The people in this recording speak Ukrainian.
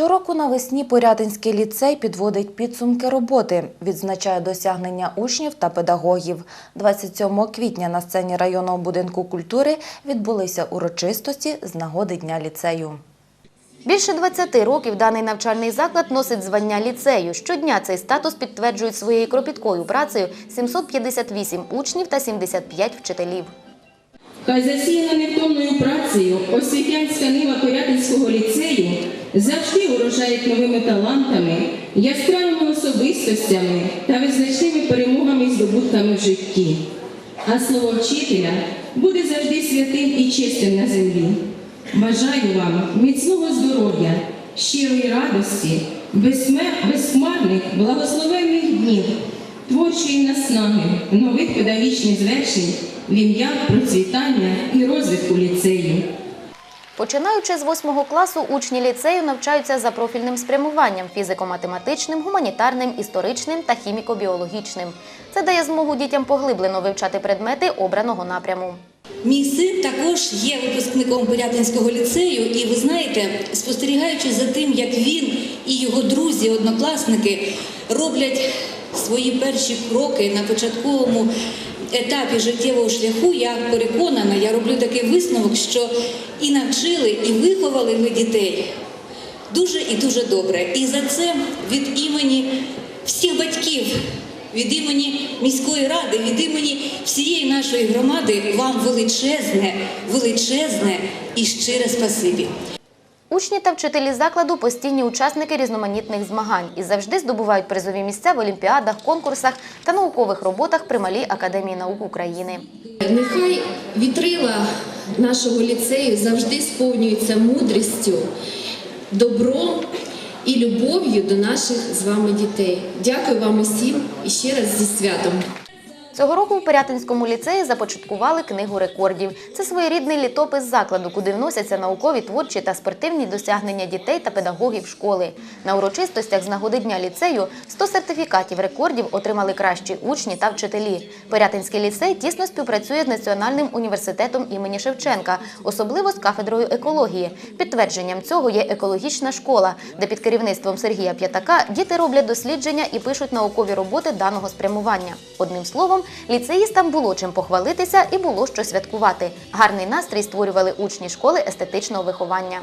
Щороку навесні Порятинський ліцей підводить підсумки роботи, відзначає досягнення учнів та педагогів. 27 квітня на сцені районного будинку культури відбулися урочистості з нагоди Дня ліцею. Більше 20 років даний навчальний заклад носить звання ліцею. Щодня цей статус підтверджують своєю кропіткою працею 758 учнів та 75 вчителів. Хай засіяна невтомною працею освітянська нива Порятинського ліцею завжди урожають новими талантами, яскравими особистостями та визначними перемогами і здобутками в житті. А слово вчителя буде завжди святим і чистим на землі. Бажаю вам міцного здоров'я, щирої радості, безхмарних, благословенних днів, творчої наснаги, нових педагогічних звершень в ім'я процвітання і розвитку ліцею. Починаючи з 8 класу, учні ліцею навчаються за профільним спрямуванням фізико-математичним, гуманітарним, історичним та хіміко-біологічним. Це дає змогу дітям поглиблено вивчати предмети обраного напряму. Мій син також є випускником Порятинського ліцею, і ви знаєте, спостерігаючи за тим, як він і його друзі, однокласники роблять свої перші кроки на початковому етапі життєвого шляху, я переконана, я роблю такий висновок, що і навчили, і виховали ми дітей дуже і дуже добре. І за це від імені всіх батьків, від імені міської ради, від імені всієї нашої громади вам величезне, величезне і щире спасибі. Учні та вчителі закладу постійні учасники різноманітних змагань і завжди здобувають призові місця в олімпіадах, конкурсах та наукових роботах при Малій академії наук України. Нехай вітрила нашого ліцею завжди сповнюються мудрістю, добром і любов'ю до наших з вами дітей. Дякую вам усім і ще раз зі святом. Цього року у Пирятинському ліцеї започаткували книгу рекордів. Це своєрідний літопис закладу, куди вносяться наукові, творчі та спортивні досягнення дітей та педагогів школи. На урочистостях з нагоди дня ліцею 100 сертифікатів рекордів отримали кращі учні та вчителі. Пирятинський ліцей тісно співпрацює з Національним університетом імені Шевченка, особливо з кафедрою екології. Підтвердженням цього є екологічна школа, де під керівництвом Сергія П'ятака діти роблять дослідження і пишуть наукові роботи даного спрямування. Одним словом, ліцеїстам було чим похвалитися і було що святкувати. Гарний настрій створювали учні школи естетичного виховання.